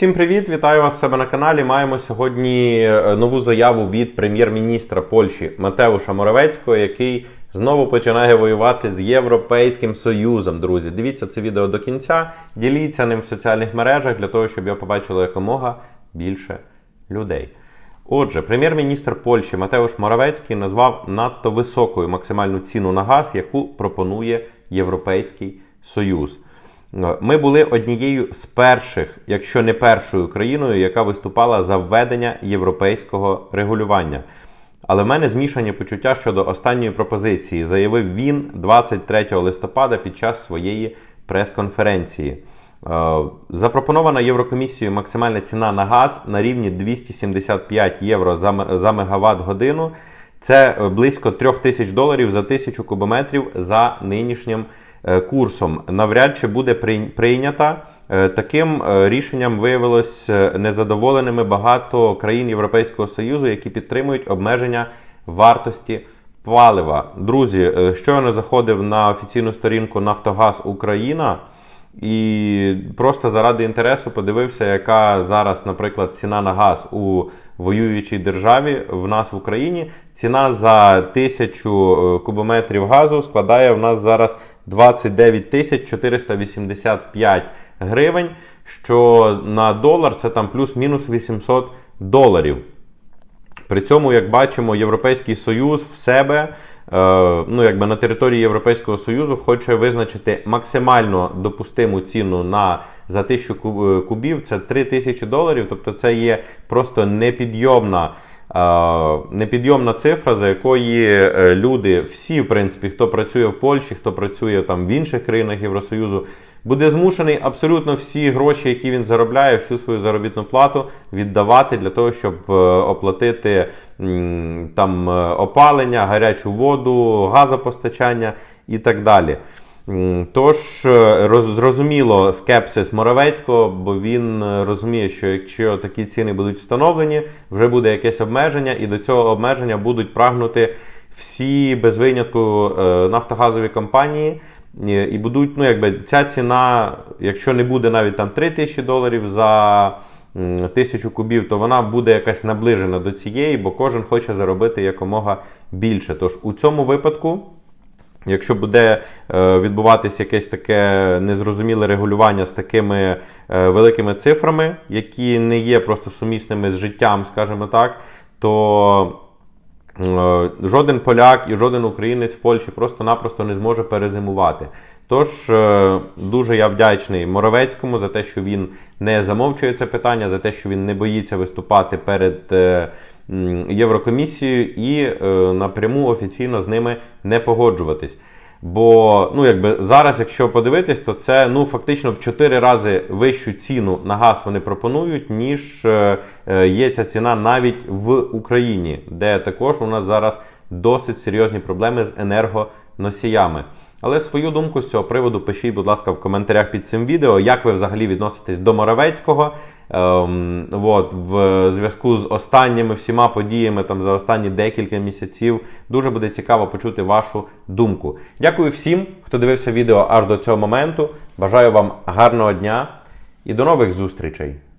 Всім привіт! Вітаю вас в себе на каналі. Маємо сьогодні е, нову заяву від прем'єр-міністра Польщі Матеуша Моровецького, який знову починає воювати з Європейським Союзом. Друзі, дивіться це відео до кінця, діліться ним в соціальних мережах для того, щоб його побачило якомога більше людей. Отже, прем'єр-міністр Польщі Матеуш Моравецький назвав надто високою максимальну ціну на газ, яку пропонує Європейський Союз. Ми були однією з перших, якщо не першою країною, яка виступала за введення європейського регулювання. Але в мене змішані почуття щодо останньої пропозиції, заявив він 23 листопада під час своєї прес-конференції. Е, Запропонована Єврокомісією максимальна ціна на газ на рівні 275 євро за мегаватт годину. Це е, близько 3 тисяч доларів за тисячу кубометрів за нинішнім курсом. Навряд чи буде прий- прийнята. Е, Таким е, рішенням виявилось е, незадоволеними багато країн Європейського Союзу, які підтримують обмеження вартості палива. Друзі, е, щойно заходив на офіційну сторінку Нафтогаз Україна. І просто заради інтересу подивився, яка зараз, наприклад, ціна на газ у воюючій державі в нас в Україні. Ціна за тисячу е, кубометрів газу складає в нас зараз 29 тисяч 485 гривень, що на долар це там плюс-мінус 800 доларів. При цьому, як бачимо, Європейський Союз в себе, ну якби на території Європейського Союзу, хоче визначити максимально допустиму ціну на за тисячу е, кубів. Це 3 тисячі доларів. Тобто, це є просто непідйомна. Непідйомна цифра, за якої е, люди, всі, в принципі, хто працює в Польщі, хто працює там в інших країнах Євросоюзу, буде змушений абсолютно всі гроші, які він заробляє, всю свою заробітну плату віддавати для того, щоб е, оплатити там е, опалення, гарячу воду, газопостачання і так далі. Тож е, зрозуміло скепсис Моровецького, бо він е, розуміє, що якщо такі ціни будуть встановлені, вже буде якесь обмеження, і до цього обмеження будуть прагнути всі без винятку е, нафтогазові компанії. І будуть, ну якби ця ціна, якщо не буде навіть там 3 тисячі доларів за тисячу кубів, то вона буде якась наближена до цієї, бо кожен хоче заробити якомога більше. Тож у цьому випадку. Якщо буде е, відбуватись якесь таке незрозуміле регулювання з такими е, великими цифрами, які не є просто сумісними з життям, скажімо так, то е, жоден поляк і жоден українець в Польщі просто-напросто не зможе перезимувати. Тож дуже я вдячний Моровецькому за те, що він не замовчує це питання, за те, що він не боїться виступати перед Єврокомісією і е, напряму офіційно з ними не погоджуватись. Бо ну якби зараз, якщо подивитись, то це ну фактично в 4 рази вищу ціну на газ вони пропонують, ніж е, е, є ця ціна навіть в Україні, де також у нас зараз досить серйозні проблеми з енергоносіями. Але свою думку з цього приводу пишіть, будь ласка, в коментарях під цим відео, як ви взагалі відноситесь до Моровецького. Ем, от, в зв'язку з останніми всіма подіями там за останні декілька місяців. Дуже буде цікаво почути вашу думку. Дякую всім, хто дивився відео аж до цього моменту. Бажаю вам гарного дня і до нових зустрічей!